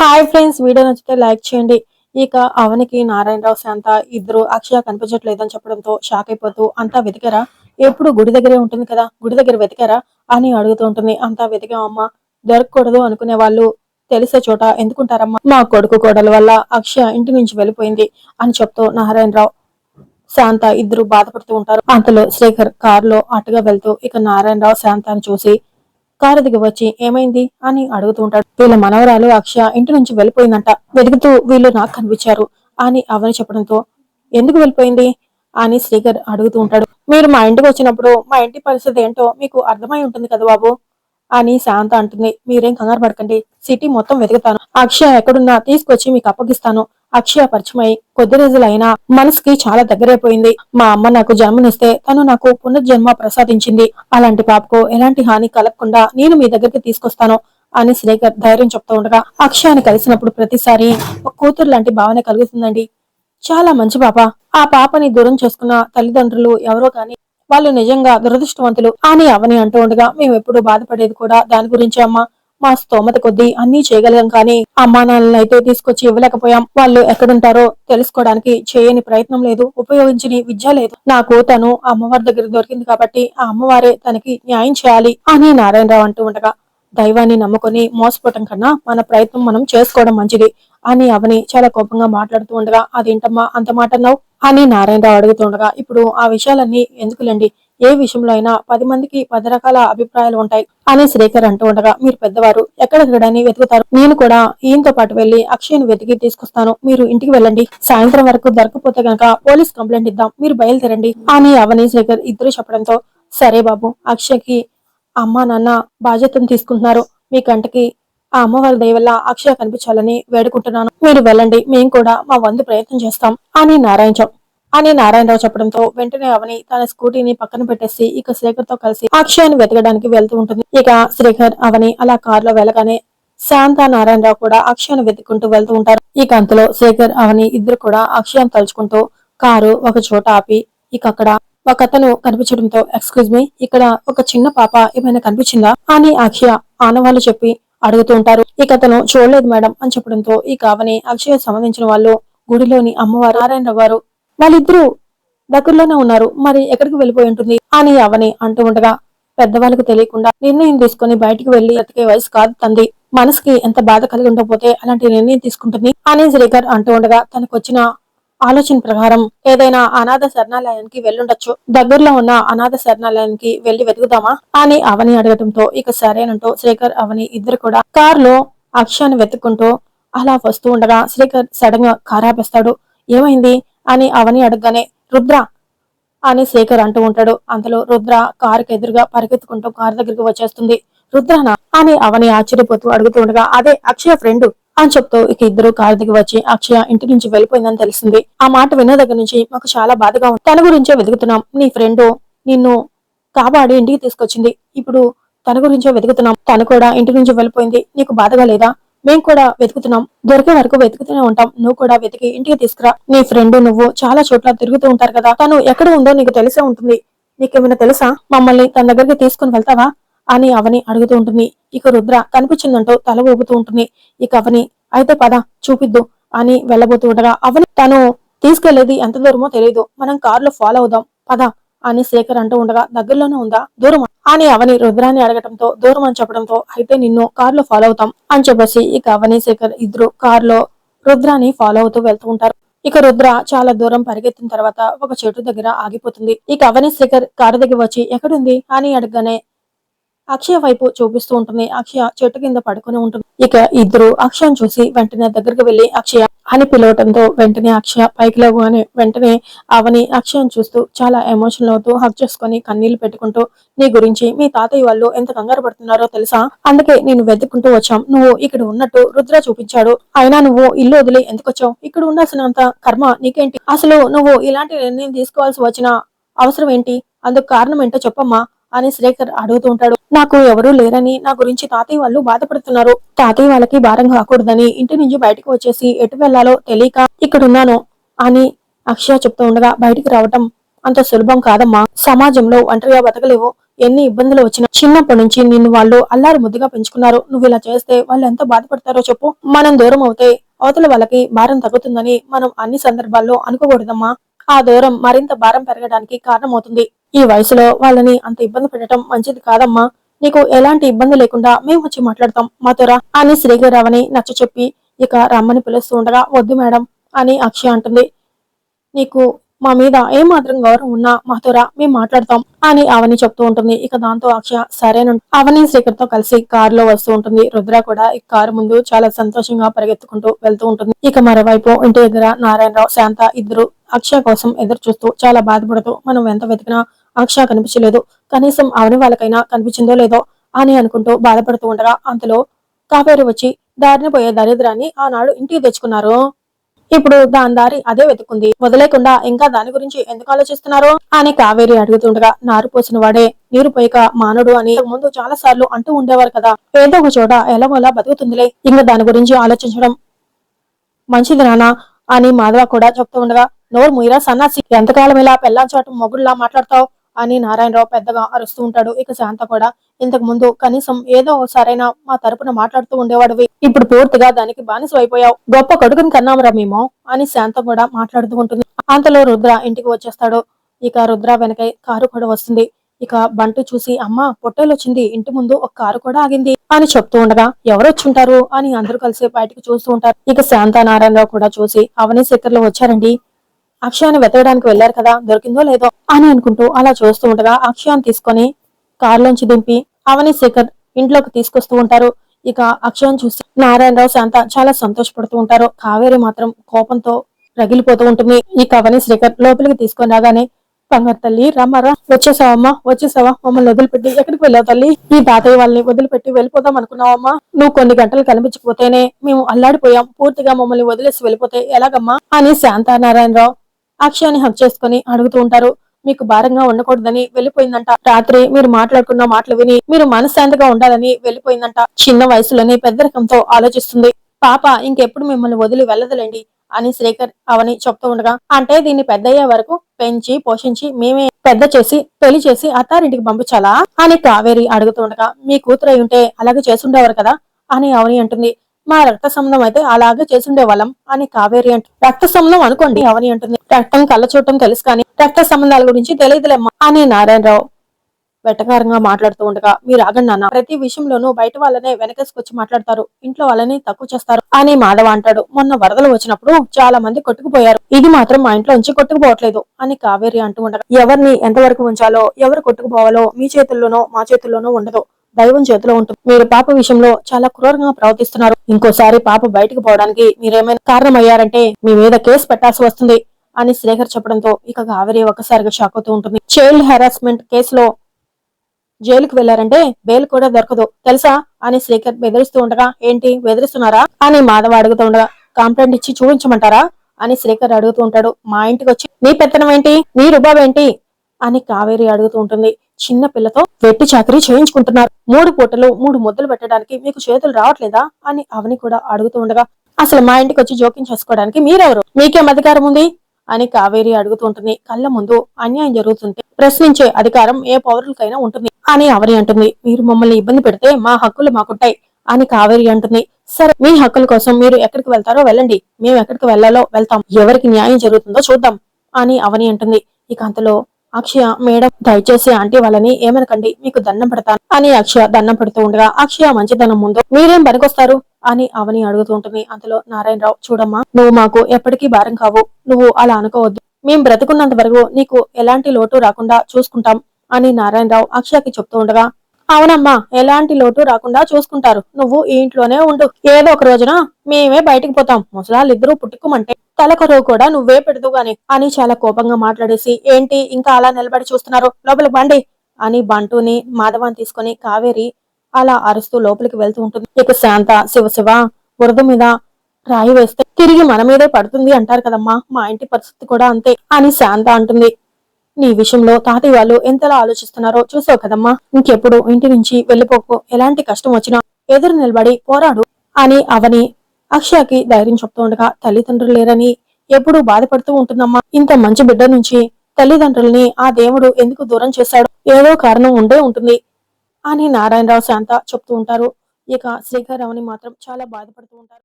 Hi friends video నచ్చితే like చేయండి. ఇక అవనికి నారాయణరావు శాంత ఇద్దరు అక్షయ కనిపించట్లేదని చెప్పడంతో షాక్ అయిపోతూ అంతా వెతికారా? ఎప్పుడు గుడి దగ్గరే ఉంటుంది కదా? గుడి దగ్గర వెతికారా? అని అడుగుతూ ఉంటుంది. అంతా వెతికామమ్మా దొరకకూడదు అనుకునే వాళ్ళు తెలిసే చోట ఎందుకుంటారమ్మా? మా కొడుకు కోడల వల్ల అక్షయ ఇంటి నుంచి వెళ్ళిపోయింది అని చెప్తూ నారాయణరావు. శాంత ఇద్దరు బాధపడుతూ ఉంటారు. అంతలో శ్రీకర్ కారులో అటుగా వెళ్తూ ఇక నారాయణరావు శాంతాన్ని చూసి కారు దిగి వచ్చి ఏమైంది? అని అడుగుతూ ఉంటాడు. వీళ్ళ మనవరాలు అక్షయ ఇంటి నుంచి వెళ్ళిపోయిందంట. వెతుకుతూ వీళ్ళు నాకు కనిపించారు. అని అవని చెప్పడంతో ఎందుకు వెళ్ళిపోయింది? అని శ్రీకర్ అడుగుతూ ఉంటాడు. మీరు మా ఇంటికి వచ్చినప్పుడు మా ఇంటి పరిస్థితి ఏంటో మీకు అర్థమై ఉంటుంది కదా బాబు. అని శాంత అంటుంది. మీరేం కంగారు పడకండి. సిటీ మొత్తం వెతుకుతాను. అక్షయ ఎక్కడున్నా తీసుకొచ్చి మీకు అప్పగిస్తాను. అక్షయ పరిచయమై కొద్ది రోజులైనా మనసుకి చాలా దగ్గరైపోయింది. మా అమ్మ నాకు జన్మనిస్తే తను నాకు పునర్జన్మ ప్రసాదించింది. అలాంటి పాపకు ఎలాంటి హాని కలగకుండా నేను మీ దగ్గరికి తీసుకొస్తాను అని శ్రీకర్ ధైర్యం చెప్తూ ఉండగా అక్షయాన్ని కలిసినప్పుడు ప్రతిసారి ఒక కూతురు లాంటి భావన కలుగుతుందండి. చాలా మంచి పాప. ఆ పాపని దూరం చేసుకున్న తల్లిదండ్రులు ఎవరో కానీ వాళ్ళు నిజంగా దురదృష్టవంతులు. అని అవని అంటూ ఉండగా మేము ఎప్పుడు బాధపడేది కూడా దాని గురించి అమ్మా. మా స్తోమత కొద్దీ అన్ని చేయగలం కానీ అమ్మా నాన్నలను అయితే తీసుకొచ్చి ఇవ్వలేకపోయాం. వాళ్ళు ఎక్కడుంటారో తెలుసుకోవడానికి చేయని ప్రయత్నం లేదు ఉపయోగించని విద్య లేదు. నాకు తను అమ్మవారి దగ్గర దొరికింది కాబట్టి ఆ అమ్మవారే తనకి న్యాయం చేయాలి అని నారాయణరావు అంటూ ఉండగా దైవాన్ని నమ్ముకొని మోసపోవటం కన్నా మన ప్రయత్నం మనం చేసుకోవడం మంచిది. అని అవని చాలా కోపంగా మాట్లాడుతూ ఉండగా అదేంటమ్మా అంత మాట అన్నావు? అని నారాయణరావు అడుగుతుండగా ఇప్పుడు ఆ విషయాలన్నీ ఎందుకులేండి? ఏ విషయంలో అయినా పది మందికి పది రకాల అభిప్రాయాలు ఉంటాయి అని శ్రీకర్ అంటూ ఉండగా మీరు పెద్దవారు ఎక్కడెక్కడని వెతుకుతారు? నేను కూడా ఈయనతో పాటు వెళ్ళి అక్షయ్ను వెతికి తీసుకొస్తాను. మీరు ఇంటికి వెళ్ళండి. సాయంత్రం వరకు దొరకపోతే గనక పోలీస్ కంప్లైంట్ ఇద్దాం. మీరు బయలుదేరండి అని అవని శ్రీకర్ ఇద్దరు చెప్పడంతో సరే బాబు అక్షయ్కి అమ్మా నాన్న బాధ్యతను తీసుకుంటున్నారు. మీ కంటకి ఆ అమ్మవారి దయ వల్ల అక్షయ కనిపించాలని వేడుకుంటున్నాను. మీరు వెళ్ళండి మేము కూడా మా వంతు ప్రయత్నం చేస్తాం అని నారాయణ అని నారాయణరావు చెప్పడంతో వెంటనే అవని తన స్కూటీని పక్కన పెట్టేసి ఇక శ్రీకర్తో కలిసి అక్షయాన్ని వెతకడానికి వెళ్తూ ఉంటుంది. ఇక శ్రీకర్ అవని అలా కారులో వెళ్ళగానే శాంత నారాయణరావు కూడా అక్షయాన్ని వెతుక్కుంటూ వెళ్తూ ఉంటారు. ఇక అంతలో శేఖర్ అవని ఇద్దరు కూడా అక్షయాన్ని తలుచుకుంటూ కారు ఒక చోట ఆపి ఇక అక్కడ ఒక అతను కనిపించడంతో ఎక్స్క్యూజ్ మీ ఇక్కడ ఒక చిన్న పాప ఏమైనా కనిపించిందా? అని అక్షయ ఆనవాళ్ళు చెప్పి అడుగుతూ ఉంటారు. ఇక అతను చూడలేదు మేడం అని చెప్పడంతో ఈ కావని అక్షయ సంబంధించిన వాళ్ళు గుడిలోని అమ్మవారు నారాయణ వారు వాళ్ళిద్దరూ దగ్గరలోనే ఉన్నారు. మరి ఎక్కడికి వెళ్ళిపోయి ఉంటుంది? అని అవని అంటూ ఉండగా పెద్దవాళ్ళకు తెలియకుండా నిర్ణయం తీసుకుని బయటికి వెళ్ళి బ్రతికే వయసు కాదు తంది మనసుకి ఎంత బాధ కలిగి ఉండకపోతే అలాంటి నిర్ణయం తీసుకుంటుంది అని శ్రీకర్ అంటూ ఉండగా తనకు వచ్చిన ఆలోచన ప్రకారం ఏదైనా అనాథ శరణాలయానికి వెళ్ళుండొచ్చు. దగ్గరలో ఉన్న అనాథ శరణాలయానికి వెళ్ళి వెతుకుదామా అని అవని అడగటంతో ఇక సరేనంటూ శ్రీకర్ అవని ఇద్దరు కూడా కారులో అక్షయాన్ని వెతుక్కుంటూ అలా వస్తూ ఉండగా శ్రీకర్ సడన్గా కారాపేస్తాడు. ఏమైంది? అని అవని అడగగానే రుద్ర అని శేఖర్ అంటూ ఉంటాడు. అంతలో రుద్ర కారుకు ఎదురుగా పరిగెత్తుకుంటూ కారు దగ్గరికి వచ్చేస్తుంది. రుద్రనా అని అవని ఆశ్చర్యపోతూ అడుగుతూ ఉండగా అదే అక్షయ ఫ్రెండ్ అని చెప్తూ ఇక ఇద్దరు కారు దిగి వచ్చి అక్షయ ఇంటి నుంచి వెళ్ళిపోయిందని తెలిసింది. ఆ మాట విన్న దగ్గర నుంచి మాకు చాలా బాధగా ఉంది. తన గురించే వెతుకుతున్నాం. నీ ఫ్రెండ్ నిన్ను కాపాడి ఇంటికి తీసుకొచ్చింది. ఇప్పుడు తన గురించే వెతుకుతున్నాం. తను కూడా ఇంటి నుంచి వెళ్ళిపోయింది. నీకు బాధగా లేదా? మేం కూడా వెతుకుతున్నాం. దొరికే వరకు వెతుకుతూనే ఉంటాం. నువ్వు కూడా వెతికి ఇంటికి తీసుకురా. నీ ఫ్రెండ్ నువ్వు చాలా చోట్ల తిరుగుతూ ఉంటారు కదా. తను ఎక్కడ ఉందో నీకు తెలిసే ఉంటుంది. నీకేమైనా తెలుసా? మమ్మల్ని తన దగ్గరికి తీసుకుని వెళ్తావా? అని అవని అడుగుతూ ఉంటుంది. ఇక రుద్ర కనిపించిందంటూ తల ఊపుతూ ఉంటుంది. ఇక అవని అయితే పద చూపిద్దు అని వెళ్ళబోతూ ఉండగా అవని తను తీసుకెళ్ళేది ఎంత దూరమో తెలియదు మనం కారులో ఫాలో అవుదాం పద అని శేఖర్ అంటూ ఉండగా దగ్గరలోనే ఉందా? దూరం అని అవని రుద్రాన్ని అడగటంతో దూరం అని చెప్పడంతో అయితే నిన్ను కారులో ఫాలో అవుతాం అని చెప్పేసి ఇక అవని శేఖర్ ఇద్దరు కారులో రుద్రాన్ని ఫాలో అవుతూ వెళ్తూ ఉంటారు. ఇక రుద్ర చాలా దూరం పరిగెత్తిన తర్వాత ఒక చెట్టు దగ్గర ఆగిపోతుంది. ఇక అవని శేఖర్ కారు దగ్గర వచ్చి ఎక్కడుంది? అని అడగగానే అక్షయ వైపు చూపిస్తూ ఉంటుంది. అక్షయ చెట్టు కింద పడుకుని ఉంటుంది. ఇక ఇద్దరు అక్షయం చూసి వెంటనే దగ్గరకు వెళ్ళి అక్షయ అని పిలవటంతో వెంటనే అక్షయ పైకి లేవగానే వెంటనే అవని అక్షయం చూస్తూ చాలా ఎమోషనల్ అవుతూ హక్ చేసుకుని కన్నీళ్ళు పెట్టుకుంటూ నీ గురించి మీ తాతయ్య వాళ్ళు ఎంత కంగారు పడుతున్నారో తెలుసా? అందుకే నేను వెతుక్కుంటూ వచ్చాం. నువ్వు ఇక్కడ ఉన్నట్టు రుద్ర చూపించాడు. అయినా నువ్వు ఇల్లు వదిలి ఎందుకు వచ్చావు? ఇక్కడ ఉండాల్సినంత కర్మ నీకేంటి? అసలు నువ్వు ఇలాంటి నిర్ణయం తీసుకోవాల్సి వచ్చిన అవసరం ఏంటి? అందుకు కారణం ఏంటో చెప్పమ్మా. అని శ్రీకర్ అడుగుతూ ఉంటాడు. నాకు ఎవరూ లేరని నా గురించి తాతయ్య వాళ్ళు బాధపడుతున్నారు. తాతయ్య వాళ్ళకి భారం కాకూడదని ఇంటి నుంచి బయటకు వచ్చేసి ఎటు వెళ్ళాలో తెలియక ఇక్కడున్నాను అని అక్షయ చెప్తూ ఉండగా బయటికి రావటం అంత సులభం కాదమ్మా. సమాజంలో ఒంటరిగా బతకలేవు. ఎన్ని ఇబ్బందులు వచ్చినా చిన్నప్పటి నుంచి నిన్ను వాళ్ళు అల్లారు ముద్దుగా పెంచుకున్నారు. నువ్వు ఇలా చేస్తే వాళ్ళు ఎంత బాధపడతారో చెప్పు. మనం దూరం అవుతే అవతల వాళ్ళకి భారం తగ్గుతుందని మనం అన్ని సందర్భాల్లో అనుకోకూడదమ్మా. ఆ దూరం మరింత భారం పెరగడానికి కారణమవుతుంది. ఈ వయసులో వాళ్ళని అంత ఇబ్బంది పెట్టడం మంచిది కాదమ్మా. నీకు ఎలాంటి ఇబ్బంది లేకుండా మేము వచ్చి మాట్లాడతాం. మాతోరా అని శ్రీగరావని నచ్చ చెప్పి ఇక రమ్మని పిలుస్తూ ఉండగా వద్దు మేడం అని అక్షయ అంటుంది. నీకు మా మీద ఏ మాత్రం గౌరవం ఉన్నా మాతోరా మేము మాట్లాడతాం అని అవని చెప్తూ ఉంటుంది. ఇక దాంతో అక్షయ సరేను అవని శ్రీకర్తో కలిసి కారులో వస్తూ ఉంటుంది. రుద్ర కూడా ఈ కారు ముందు చాలా సంతోషంగా పరిగెత్తుకుంటూ వెళ్తూ ఉంటుంది. ఇక మరోవైపు ఇంటి దగ్గర నారాయణరావు శాంత ఇద్దరు అక్షయ కోసం ఎదురు చూస్తూ చాలా బాధపడుతూ మనం ఎంత వెతికినా అక్షయ కనిపించలేదు. కనీసం అవని వాళ్ళకైనా కనిపించిందో లేదో అని అనుకుంటూ బాధపడుతూ ఉండగా అంతలో కావేరి వచ్చి దారిన పోయే దరిద్రాన్ని ఆనాడు ఇంటికి తెచ్చుకున్నారు. ఇప్పుడు దాని దారి అదే వెతుకుంది. వదిలేకుండా ఇంకా దాని గురించి ఎందుకు ఆలోచిస్తున్నారు? అని కావేరి అడుగుతుండగా నారు పోసిన వాడే నీరు పోయక మానడు అని ముందు చాలా సార్లు అంటూ ఉండేవారు కదా. ఏదో ఒక చోట ఎలాగోలా బతుకుతుందిలే ఇంకా దాని గురించి ఆలోచించడం మంచిది నానా అని మాధవ కూడా చెప్తూ ఉండగా నోరు ముయిరా సన్నాసి ఎంతకాలం ఇలా పెళ్ళాం మొగుడులా మాట్లాడతావు? అని నారాయణరావు పెద్దగా అరుస్తూ ఉంటాడు. ఇక శాంత కూడా ఇంతకు ముందు కనీసం ఏదో సరైన మా తరపున మాట్లాడుతూ ఉండేవాడివి. ఇప్పుడు పూర్తిగా దానికి బానిస అయిపోయావు గొప్ప కొడుకుని కన్నాంరా మేము అని శాంత కూడా మాట్లాడుతూ ఉంటుంది. అంతలో రుద్ర ఇంటికి వచ్చేస్తాడు. ఇక రుద్ర వెనకై కారు కూడా వస్తుంది. ఇక బంటు చూసి అమ్మ పొట్టేలు వచ్చింది ఇంటి ముందు ఒక కారు కూడా ఆగింది అని చెప్తూ ఉండగా ఎవరొచ్చుంటారు? అని అందరూ కలిసి బయటకు చూస్తూ ఉంటారు. ఇక శాంత నారాయణరావు కూడా చూసి అవని శిఖర్లు వచ్చారండి. అక్షయాన్ని వెతకడానికి వెళ్ళారు కదా? దొరికిందో లేదో అని అనుకుంటూ అలా చూస్తూ ఉండగా అక్షయాన్ని తీసుకొని కారులోంచి దింపి అవని శేఖర్ ఇంట్లోకి తీసుకొస్తూ ఉంటారు. ఇక అక్షయాన్ని చూసి నారాయణరావు శాంత చాలా సంతోషపడుతూ ఉంటారు. కావేరి మాత్రం కోపంతో రగిలిపోతూ ఉంటుంది. ఈ అవని శేఖర్ లోపలికి తీసుకొని రాగానే బంగారు తల్లి రమ్మరా వచ్చేసావమ్మా వచ్చేసావా? మమ్మల్ని వదిలిపెట్టి ఎక్కడికి వెళ్ళావు తల్లి? ఈ తాతయ్య వాళ్ళని వదిలిపెట్టి వెళ్ళిపోదాం అనుకున్నావమ్మా. నువ్వు కొన్ని గంటలు కనిపించకపోతేనే మేము అల్లాడిపోయాం. పూర్తిగా మమ్మల్ని వదిలేసి వెళ్ళిపోతే ఎలాగమ్మా? అని శాంత నారాయణరావు అక్షయాన్ని హక్ చేసుకుని అడుగుతూ ఉంటారు. మీకు భారంగా ఉండకూడదని వెళ్ళిపోయిందంట. రాత్రి మీరు మాట్లాడుకున్న మాటలు విని మీరు మనశ్శాంతిగా ఉండాలని వెళ్ళిపోయిందంట. చిన్న వయసులోనే పెద్దరికంతో ఆలోచిస్తుంది. పాప ఇంకెప్పుడు మిమ్మల్ని వదిలి వెళ్ళదులేండి అని శ్రీకర్ అవని చెప్తూ ఉండగా అంటే దీన్ని పెద్దయ్యే వరకు పెంచి పోషించి మేమే పెద్ద చేసి పెళ్ళి చేసి అత్తారింటికి పంపించాలా? అని కావేరి అడుగుతూ ఉండగా మీ కూతురై ఉంటే అలాగే చేసుండేవారు కదా అని అవని అంటుంది. మా రక్త సంబంధం అయితే అలాగే చేసుండే వాళ్ళం అని కావేరి అంటు రక్త సంబంధం అనుకోండి అవని అంటుంది. రక్తం కళ్ళ చూడటం తెలుసు కానీ రక్త సంబంధాల గురించి తెలియదులేమ్మా అని నారాయణరావు వెటకారంగా మాట్లాడుతూ ఉండగా మీరు ఆగండి నాన్న ప్రతి విషయంలోనూ బయట వాళ్ళనే వెనకేసుకొచ్చి మాట్లాడతారు. ఇంట్లో వాళ్ళని తక్కువ చేస్తారు అని మాధవ అంటాడు. మొన్న వరదలు వచ్చినప్పుడు చాలా మంది కొట్టుకుపోయారు. ఇది మాత్రం మా ఇంట్లో నుంచి కొట్టుకుపోవట్లేదు అని కావేరి అంటూ ఉండగా ఎవరిని ఎంతవరకు ఉంచాలో ఎవరు కొట్టుకుపోవాలో మీ చేతుల్లోనో మా చేతుల్లోనో ఉండదు. దైవం చేతిలో ఉంటుంది. మీరు పాప విషయంలో చాలా క్రూరంగా ప్రవర్తిస్తున్నారు. ఇంకోసారి పాప బయటకు పోవడానికి మీరేమైనా కారణమయ్యారంటే మీ మీద కేసు పెట్టాల్సి వస్తుంది అని శ్రీకర్ చెప్పడంతో ఇక గావరి ఒకసారిగా షాక్ అవుతూ ఉంటుంది. చైల్డ్ హెరాస్మెంట్ కేసులో జైలుకు వెళ్ళారంటే బెయిల్ కూడా దొరకదు. తెలుసా? అని శ్రీకర్ బెదిరిస్తూ ఉండగా ఏంటి? బెదిరిస్తున్నారా? అని మాధవ అడుగుతూ ఉండగా కంప్లైంట్ ఇచ్చి చూపించమంటారా? అని శ్రీకర్ అడుగుతూ ఉంటాడు. మా ఇంటికి వచ్చి నీ పెత్తనం ఏంటి? నీ రుబాబ్ ఏంటి? అని కావేరి అడుగుతూ ఉంటుంది. చిన్న పిల్లతో వెట్టి చాకరీ చేయించుకుంటున్నారు. మూడు పూటలు మూడు ముద్దలు పెట్టడానికి మీకు చేతులు రావట్లేదా అని అవని కూడా అడుగుతూ ఉండగా అసలు మా ఇంటికి వచ్చి జోక్యం చేసుకోవడానికి మీరెవరు? మీకేం అధికారం ఉంది? అని కావేరి అడుగుతూ ఉంటుంది. కళ్ళ ముందు అన్యాయం జరుగుతుంటే ప్రశ్నించే అధికారం ఏ పౌరులకైనా ఉంటుంది అని అవని అంటుంది. మీరు మమ్మల్ని ఇబ్బంది పెడితే మా హక్కులు మాకుంటాయి అని కావేరి అంటుంది. సరే మీ హక్కుల కోసం మీరు ఎక్కడికి వెళ్తారో వెళ్ళండి. మేము ఎక్కడికి వెళ్ళాలో వెళ్తాం. ఎవరికి న్యాయం జరుగుతుందో చూద్దాం అని అవని అంటుంది. ఇక అంతలో అక్షయ మేడం దయచేసి ఆంటీ వాళ్ళని ఏమనకండి మీకు దండం పెడతాను అని అక్షయ దండం పెడుతూ ఉండగా అక్షయ మంచిదనం ముందు మీరేం పనికొస్తారు అని అవని అడుగుతూ ఉంటుంది. అంతలో నారాయణరావు చూడమ్మా నువ్వు మాకు ఎప్పటికీ భారం కావు. నువ్వు అలా అనుకోవద్దు. మేం బ్రతుకున్నంత వరకు నీకు ఎలాంటి లోటు రాకుండా చూసుకుంటాం అని నారాయణరావు అక్షయకి చెప్తూ ఉండగా అవునమ్మా ఎలాంటి లోటు రాకుండా చూసుకుంటారు. నువ్వు ఈ ఇంట్లోనే ఉండు. ఏదో ఒక రోజున మేమే బయటికి పోతాం. ముసలాళ్ళిద్దరూ పుట్టుకోమంటే తలకరువు కూడా నువ్వే పెడదు గాని. అని చాలా కోపంగా మాట్లాడేసి ఏంటి ఇంకా అలా నిలబడి చూస్తున్నారు? లోపలికి బండి అని బంటుని మాధవాన్ని తీసుకొని కావేరి అలా అరుస్తూ లోపలికి వెళ్తూ ఉంటుంది. ఇక శాంత శివ శివ బురద మీద రాయి వేస్తే తిరిగి మన మీదే పడుతుంది అంటారు కదమ్మా. మా ఇంటి పరిస్థితి కూడా అంతే అని శాంత అంటుంది. నీ విషయంలో తాతయ్య వాళ్ళు ఎంతలా ఆలోచిస్తున్నారో చూసావు కదమ్మా. ఇంకెప్పుడు ఇంటి నుంచి వెళ్ళిపోకు. ఎలాంటి కష్టం వచ్చినా ఎదురు నిలబడి పోరాడు. అని అవని అక్షయకి ధైర్యం చెప్తూ ఉండగా తల్లిదండ్రులు లేరని ఎప్పుడూ బాధపడుతూ ఉంటుందమ్మా. ఇంత మంచి బిడ్డ నుంచి తల్లిదండ్రుల్ని ఆ దేవుడు ఎందుకు దూరం చేశాడు? ఏదో కారణం ఉండే ఉంటుంది అని నారాయణరావు శాంత చెప్తూ ఉంటారు. ఇక శ్రీకర్ రమణి మాత్రం చాలా బాధపడుతూ ఉంటారు.